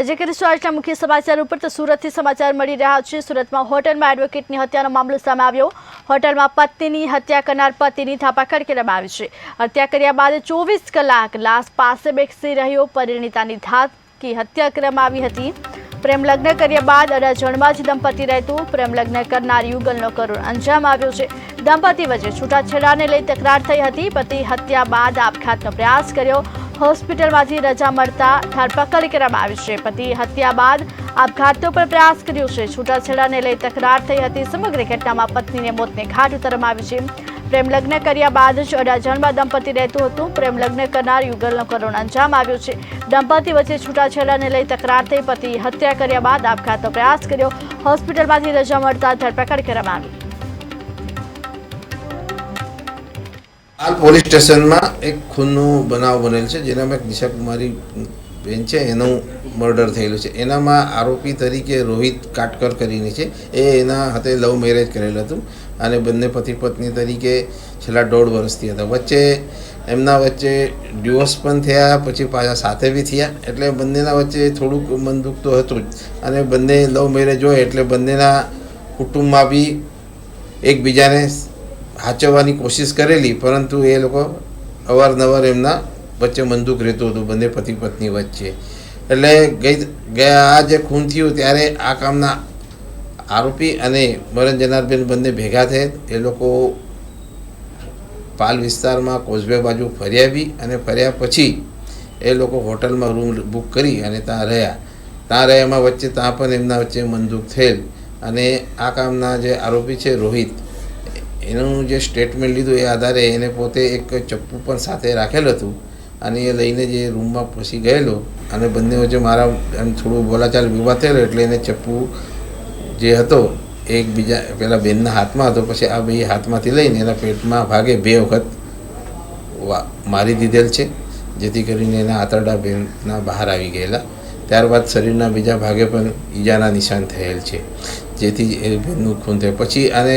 નજર કરીશું આજના મુખ્ય સમાચાર ઉપર તો સુરતથી સમાચાર મળી રહ્યા છે. સુરતમાં હોટલમાં એડવોકેટની હત્યાનો મામલો સામે આવ્યો. હોટલમાં પત્નીની હત્યા કરનાર પતિની થાપાકડ કરવામાં આવી છે. હત્યા કર્યા બાદ ચોવીસ કલાક લાશ પાસે બેસી રહ્યો. પરિણીતાની ધાતકી હત્યા કરવામાં આવી હતી. પ્રેમ લગ્ન કર્યા બાદ અડાજણમાં જ દંપતી રહેતું. પ્રેમ લગ્ન કરનાર યુગલનો કરુણ અંજામ આવ્યો છે. દંપતી વચ્ચે છૂટાછેડાને લઈ તકરાર થઈ હતી. પતિ હત્યા બાદ આપઘાતનો પ્રયાસ કર્યો. હોસ્પિટલમાંથી રજા મળતા ધરપકડ કરવામાં આવી છે. પતિ હત્યા બાદ આપઘાતો પર પ્રયાસ કર્યો છે. છૂટાછેડાને લઈ તકરાર થઈ હતી. સમગ્ર ઘટનામાં પત્નીને મોતને ઘાટ ઉતરવામાં આવી છે. પ્રેમ લગ્ન કર્યા બાદ જ અડાજણમાં દંપતી રહેતું હતું. પ્રેમ લગ્ન કરનાર યુગલનો કરુણ અંજામ આવ્યો છે. દંપતી વચ્ચે છૂટાછેડાને લઈ તકરાર થઈ પતિ હત્યા કર્યા બાદ આપઘાતનો પ્રયાસ કર્યો. હોસ્પિટલમાંથી રજા મળતા ધરપકડ કરવામાં આવી. હાલ પોલીસ સ્ટેશનમાં એક ખૂનનો બનાવ બનેલ છે, જેનામાં એક દિશા કુમારી બેન છે, એનું મર્ડર થયેલું છે. એનામાં આરોપી તરીકે રોહિત કાટકર કરીને છે. એ એના હાથે લવ મેરેજ કરેલું હતું અને બંને પતિ પત્ની તરીકે છેલ્લા દોઢ વર્ષથી હતા. વચ્ચે એમના વચ્ચે ડિવોર્સ પણ થયા, પછી પાછા સાથે બી થયા. એટલે બંનેના વચ્ચે થોડુંક મન દુઃખ તો હતું જ. અને બંને લવ મેરેજ હોય એટલે બંનેના કુટુંબમાં બી એકબીજાને હાચવવાની કોશિશ કરેલી, પરંતુ એ લોકો અવારનવાર એમના વચ્ચે મંદુક રહેતું હતું, બંને પતિ પત્ની વચ્ચે. એટલે ગઈ ગયા આ જે ખૂન થયું ત્યારે આ કામના આરોપી અને મરણ જનારબેન બંને ભેગા થયા. એ લોકો પાલ વિસ્તારમાં કોઝવે બાજુ ફર્યા આવી અને ફર્યા પછી એ લોકો હોટલમાં રૂમ બુક કરી અને ત્યાં રહ્યા. ત્યાં રહ્યામાં વચ્ચે ત્યાં પણ એમના વચ્ચે મંદુક થયેલ. અને આ કામના જે આરોપી છે રોહિત એનું જે સ્ટેટમેન્ટ લીધું એ આધારે એને પોતે એક ચપ્પુ પણ સાથે રાખેલું હતું. અને એ લઈને જે રૂમમાં પછી ગયેલો અને બંને વચ્ચે મારા એમ થોડું બોલાચાલ વિવાદ થયેલો એટલે એને ચપ્પુ જે હતો એકબીજા પેલા બેનના હાથમાં હતો. પછી આ બે હાથમાંથી લઈને એના પેટમાં ભાગે બે વખત મારી દીધેલ છે. જેથી કરીને એના આંતરડા બેનના બહાર આવી ગયેલા. ત્યારબાદ શરીરના બીજા ભાગે પણ ઈજાના નિશાન થયેલ છે. જેથી એ બેનનું ખૂન થયું. પછી આને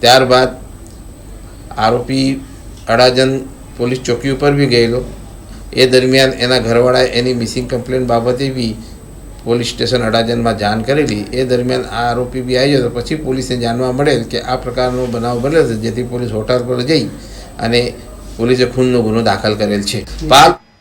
ત્યારબાદ આરોપી અડાજન પોલીસ ચોકી ઉપર બી ગયેલો. એ દરમિયાન એના ઘરવાળાએ એની મિસિંગ કમ્પ્લેન બાબતે બી પોલીસ સ્ટેશન અડાજનમાં જાણ કરેલી. એ દરમિયાન આ આરોપી બી આવ્યો હતો પછી પોલીસને જાણવા મળેલ કે આ પ્રકારનો બનાવ બનેલો છે જેથી પોલીસ હોટલ પર જઈ અને પોલીસે ખૂનનો ગુનો દાખલ કરેલ છે. પાલ